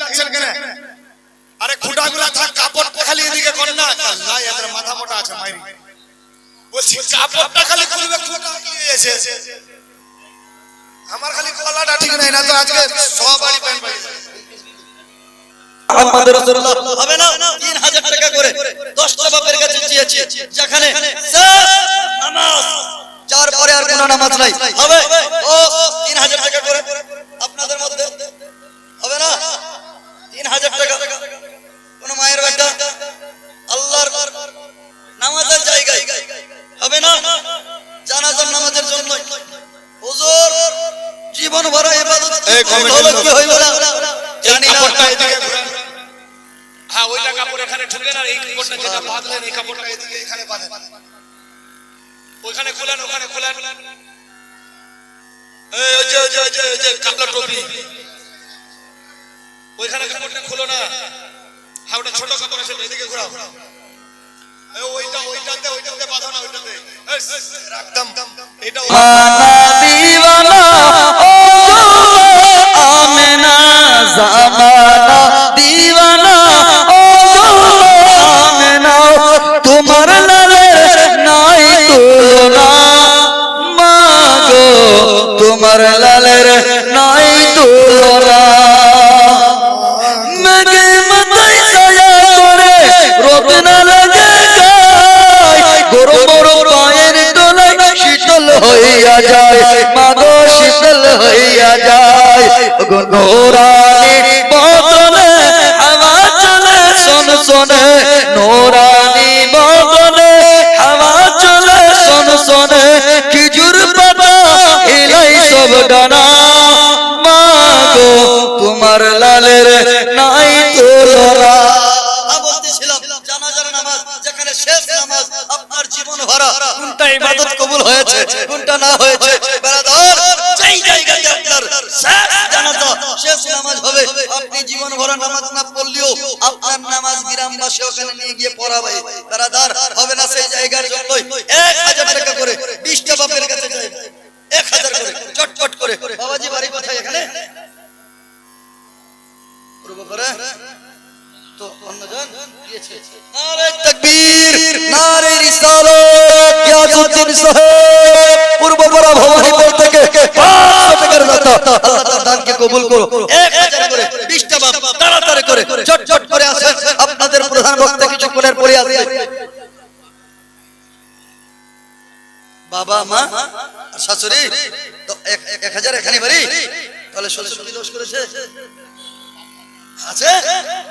লাগছেন কেন? আরে খুঁটাগুলা থাক কাপড়টা খালি এদিকে কর না। না এদের মাথা মোটা আছে, মাইরি। বলছি, কাপড়টা খালি খুলবে, খুঁটা এসে আমার খালি গলাটা ঠিক নাই, না তো আজকে সবারই প্যান্ট পাই মোহাম্মদ রাসূলুল্লাহ হবে না 3000 টাকা করে 10টা বাপের কাছে চেয়েছি, যেখানে নামাজ। চার পরে আর কোনো নামাজ নাই, হবে? ও 3000 টাকা করে হলো কি হইল না? জানি না। কাপড়টা এদিকে ঘুরান। হ্যাঁ ওইটা কাপড় এখানে ঠুকে না এই কাপড়টা যেটা বাঁধলেন এই কাপড়টা এদিকে এখানে বাঁধেন। ওইখানে খুলেন ওখানে খুলেন। এই ওই যে ওই যে ওই যে ওই যে কাপলা টুপি। ওইখানে কাপড়টা খুলো না। হ্যাঁ ওটা ছোট কাপড় আছে এদিকে ঘোরাও। ওইটা ওইটাতে ওইটাতে বাঁধো না ওইটাতে। এই, একদম এটা তোমার লালের নাই তুলনা। মেঘে মাথায় ছায়া করে রোদ না লাগে গরম পায়ের শীতল হইয়া যায় মাগো শীতল হইয়া যায়। গোরানি তোমার নাই তোলরা বলতেছিলাম জানাজার নামাজ যেখানে শেষ নামাজ আপনার জীবন ভরা। কোনটা ইবাদত কবুল হয়েছে কোনটা না হয়েছে? বেরাদার যেই জায়গাতে আপনার শেষ জানাজা শেষ নামাজ হবে আপনি জীবন ভরা নামাজ না পড়লেও আপনার নামাজ গ্রামবাসী ওখানে নিয়ে গিয়ে পড়াবে। বেরাদার হবে না সেই জায়গার জন্যই এক হাজার টাকা করে বিশটা বাপের কাছে যাই এক হাজার করে চটপট করে। বাবাজি বাড়ি কোথায় এখানে? পূর্ব করে তো অন্যজন দিয়েছে নারে তাকবীর নারে রিসালাত গিয়াসউদ্দিন সাহেব পূর্ব পূর্বপাড়া ভবানীপুর থেকে 500 টাকার দাতা আল্লাহ তার দানকে কবুল করো 1000 করে 20 টা বাপ তাড়াতাড়ি করে ঝটঝট করে আসেন আপনাদের প্রধান বক্তা কিছুক্ষণের পরে আসবে। বাবা মা শাশুড়ি তো এক এক হাজার এখানে বাড়ি? তাহলে শ্বশুর কি দোষ করেছে? আছে?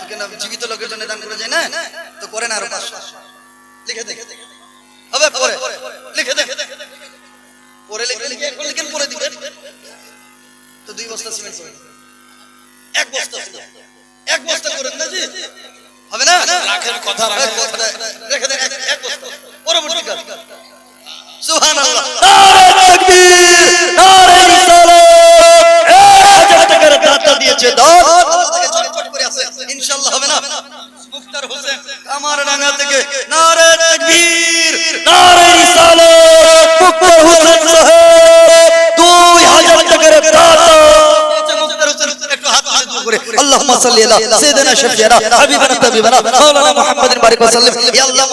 তোকে না জীবিত লোকের জন্য দান করে যায় না? তো করে না আরও পাঁচশো। লিখে দে। হবে পরে লিখে দে। পরে লিখে লিখে এখন লিখেন পরে দিবেন তো দুই বস্তা সিমেন্ট করে এক বস্তা এক বস্তা করেন না জি হবে না? রাখেন কথা রাখেন রেখে দেন এক- এক বস্তা। পরবর্তী কাজ। সুবহানাল্লাহ। নারে তাকবীর নারে রিসালাত এক হাজার টাকার দাতা দিয়েছে দান চটপট করে আসে ইনশাআল্লাহ হবে না হোসেন আমার রাঙ্গা থেকে নারে আল্লাহুম্মা সাল্লি আলা সাইয়্যিদিনা শাফিয়ানা হাবিবানা তাবিবানা মাওলানা মুহাম্মাদিন বারিক ওয়া সাল্লিম ইয়া আল্লাহ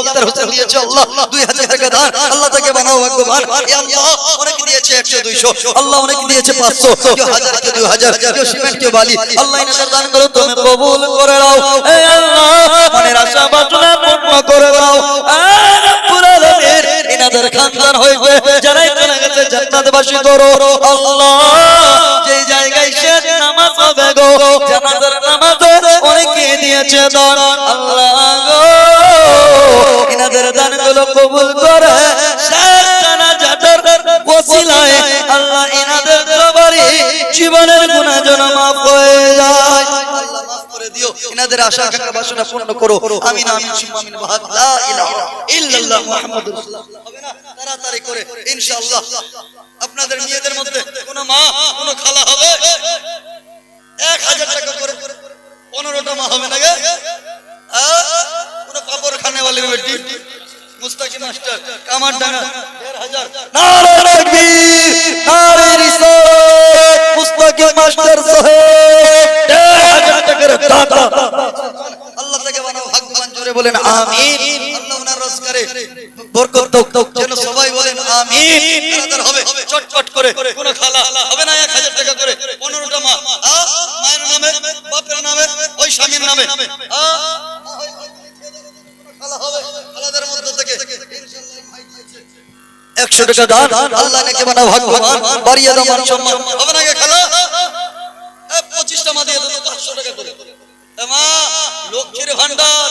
দিয়েছে আল্লাহ। 2000 টাকা দান আল্লাহ তাকে বানাও ভাগ্যবান। ইয়া আল্লাহ অনেক দিয়েছে 100 200 আল্লাহ অনেক দিয়েছে 500 কেউ হাজার কেউ 2000 কেউ সিমেন্ট কেউ বালি। আল্লাহ ইনাদের দান করো তুমি কবুল করে নাও। হে আল্লাহ মনের আশা বাসনা পূর্ণ করে দাও আর রব্বুল আলামিন ইনাদের খানদান হইবে। যারাই চলে গেছে জান্নাতবাসী করো আল্লাহ যেই শেষ নামাজ হবে গো জানাজার নামাজে অনেকে দিয়েছে দান। আল্লাহ গো, ইনাদের দানগুলো কবুল করে, শেষ জানাজাটার ওসিলায় আল্লাহ ইনাদের দরবারে জীবনের গুনাহ যেন মাফ হয়ে যায়। ইনাদের আশা আকাঙ্ক্ষা বাসনা পূর্ণ করো। আমিন আমিন ওয়া লা ইলাহা ইল্লাল্লাহ মুহাম্মাদুর রাসূলুল্লাহ। হবে না? তাড়াতাড়ি করে, ইনশাআল্লাহ। আপনাদের মেয়েদের মধ্যে কোন মা, কোন খালা হবে? এক হাজার টাকা করে পনেরোটা মা হবে না গে আল্লাহ তাকে বানাও ভাগ্যবান বরকত আমিন। তাদের হবে চটচট করে। কোন খালা হবে না এক হাজার টাকা করে। পনেরোটা মা। মায়ের নামে বাপের নামে ওই স্বামীর নামে। খালা হবে খালাদের মধ্য থেকে। একশো টাকা দান। আল্লাহ নাকি বানা ভগবান বাড়িয়ে দাও মান সম্মান। হবে না খালা? পঁচিশটা মা দিয়ে দেবো পাঁচশো টাকা করে। মা লক্ষ্মীর ভান্ডার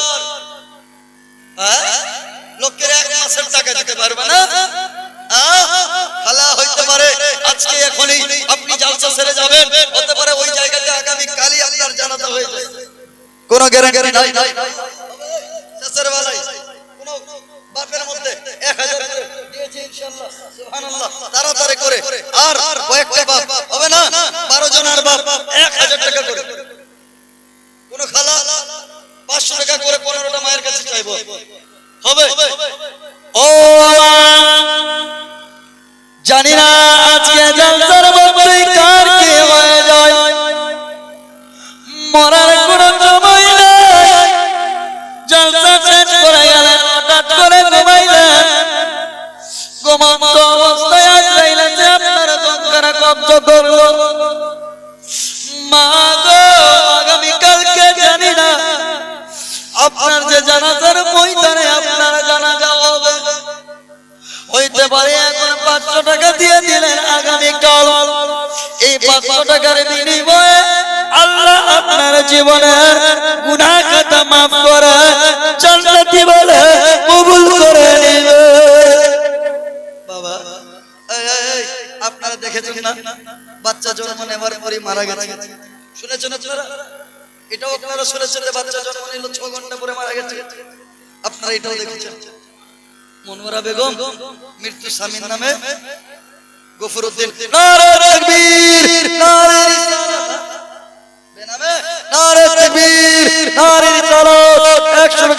হ্যাঁ? লোকের এক মাসের টাকা দিতে পারবে না? আহ? খালা হইতে পারে। আজকে এখনই আপনি জালসা সেরে যাবেন। হতে পারে ওই জায়গাতে আগামী কালই আপনার জানাতে হয়ে যায় কোনো গ্যারান্টি নাই। শেষের বেলায় কোনো বাপের মধ্যে এক হাজার করে দিয়েছে ইনশাআল্লাহ। সুবহানাল্লাহ। তাড়াতাড়ি করে। আর কয়েকটা বাপ। হবে না? বারো জনের বাপ। এক হাজার টাকা করে। কোন খালা পাঁচশো টাকা করে পনেরোটা মায়ের কাছে চাইব। হবে? ও জানি না আজকে জলসার মধ্যে কার কি হয়ে যায়। মরার কোনো সময় নাই। জলসা শেষ করে গেলেন, হঠাৎ করে ঘুমাইলেন। ঘুমন্ত অবস্থায় আসলেন যে আপনার দঙ্কারা কব্জ করল মা গো, আগামীকালকে জানি না। আপনার যে জানাজার ময়দানে আপনার জানাজা হবে। হইতে পারে পাঁচশো টাকা দিয়ে দিলেন আগামীকাল। এই পাঁচশো টাকার বিনিময়ে আল্লাহ আপনার জীবনের গুনাহ খাতা মাফ করে জান্নাতি বলে কবুল করে আপনারা দেখেছেন না? বাচ্চা জন্ম নেবার পরই মারা গেছে। শুনেছেন পরে মারা গেছে। আপনারা এটাও দেখেছেন। মনোরা বেগম মৃত্যু স্বামীর নামে গফরউদ্দিন নারে তাকবীর নারে রিসালাত বেনামে। নারে তাকবীর নারে রিসালাত 100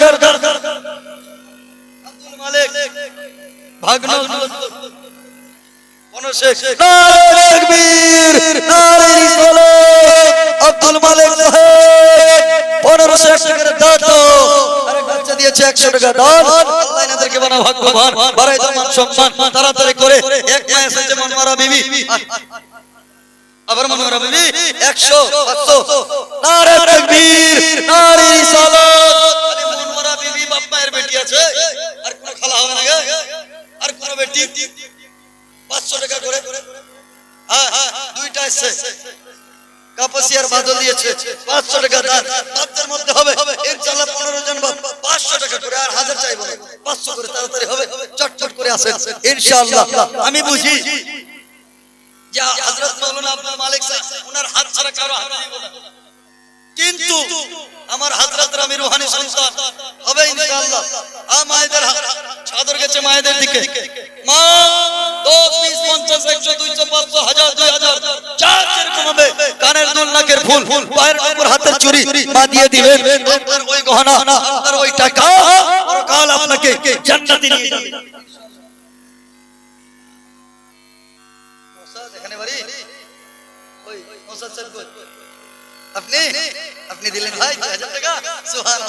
আব্দুল মালিক ভাগ্ন অনশেষ নারে তাকবীর নারে রিসালাত আব্দুল মালিক সাহেব। আরেক বাচ্চা দিয়েছে একশো টাকা দান আল্লাহ এনাদেরকে বানা ভাগ্যবান, বাড়াই দাও মান সম্মান, তাড়াতাড়ি করে এক মাস এসেছে মনমারা বিবি। আবার মনমারা বিবি, একশো পাঁচশো নারে তাকবীর, নারে রিসালাত মনমারা বিবি, বাপ মায়ের বেটি আছে। আর কোনো খালা হবে না আর কোনো বেটি। পাঁচশো টাকা করে। হ্যাঁ হ্যাঁ দুইটা এসছে কাপাসিয়ার বাদল দিয়েছে। পাঁচশো টাকা দান। বাচ্চার মধ্যে হবে। ইনশাল্লাহ পনেরো জন পাঁচশো টাকা করে আর হাজার চাইব পাঁচশো করে তাড়াতাড়ি হবে। চটচট করে আসে ইনশাআল্লাহ। আমি বুঝি যে হযরত মাওলানা আব্দুল মালিক সাহেব ওনার হাত ছাড়া কারও হাত কিন্তু আমার হাজরাতের আমি রুহানি সন্তান হবে ইনশাআল্লাহ। আ মায়েদের চাদর গেছে মায়েদের দিকে। মা, দশ, বিশ, পঞ্চাশ, একশো, দুইশো, পাঁচশো, হাজার, দুই হাজার, চার যেরকম হবে কানের দুল, নাকের ফুল, পায়ের উপর হাতের চুরি, মা দিয়ে দিবেন। আপনার ওই গহনা, আপনার ওই টাকা কাল আপনাকে এখানে বাড়ি? ওই? আপনি আপনি দিলেন ভাই দুই হাজার টাকা? সুহান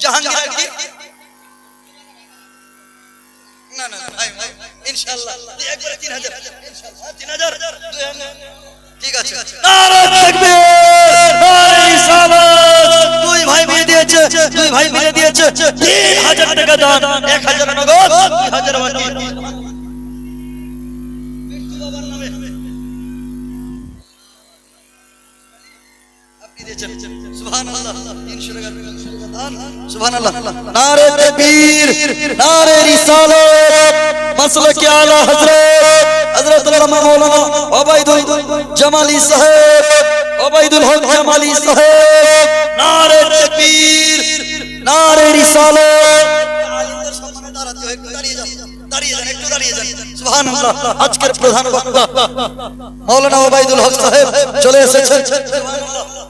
জাহাঙ্গীর আছে। নারে তাকবীর নারে দুই ভাই মিলে দিয়েছে, দুই ভাই মিলে দিয়েছে। 3000 টাকা দান 1000 নগদ 2000 বাকি। আপনি দিয়েছেন। সুবহানাল্লাহ। 300 টাকা 300 টাকা দান। সুবহানাল্লাহ। নারে তাকবীর নারে রিসালাত। মাসলাকে আলা হযরত? হযরত আল্লামা মাওলানা ওবাইদুল জামালি সাহেব ওবাইদুল হক জামালি সাহেব, নারে তাকবীর, নারে রিসালাত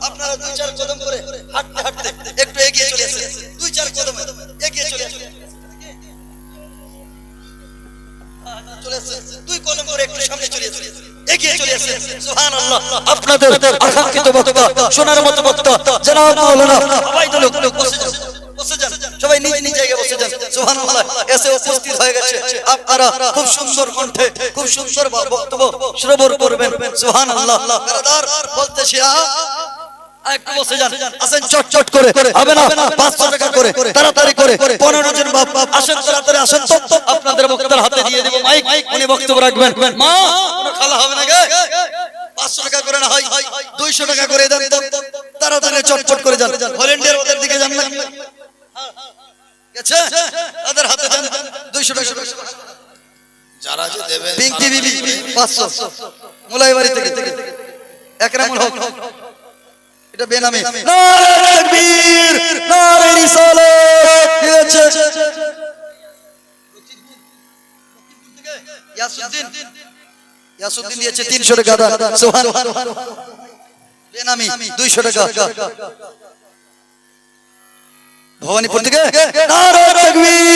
আপনারা দুই চার কদম করে হাঁটতে হাঁটতে একটু সামনে চলে। সুবহানাল্লাহ। আপনাদের খুব সুন্দর কণ্ঠে বক্তব্য শ্রবণ করবেন। সুবহানাল্লাহ। বেরাদার বলতে একটু বসে যান। আসেন চট চট করে। হবে না? পাঁচশো টাকা করে। তাড়াতাড়ি করে। পনেরো জন বাপ বাপ আসেন তাড়াতাড়ি আসেন তো আপনাদের বক্তার হাতে দিয়ে দেবো মাইক। উনি বক্তব্য রাখবেন। মা খালা হবে না গে। পাঁচশো টাকা করে না হয়। দুইশো টাকা করে দেন তাড়াতাড়ি চটচট করে যান। ভলেন্টিয়ার ওদের দিকে যান না। গেছে? তাদের হাতে দেন। দুইশো টাকা যারা যে দেবেন পিঙ্কি বিবি পাঁচশো। মুলাই বাড়ি থেকে। একরামুল হক। এটা বেনামি। নারে তাকবীর নারে রিসালাত কি হচ্ছে ইয়াসুদ্দিন। ইয়াসুদ্দিন দিয়েছে 300 টাকা। সুবহান বেনামি। 200 টাকা। ভবানীপুর থেকে? নারে তাকবীর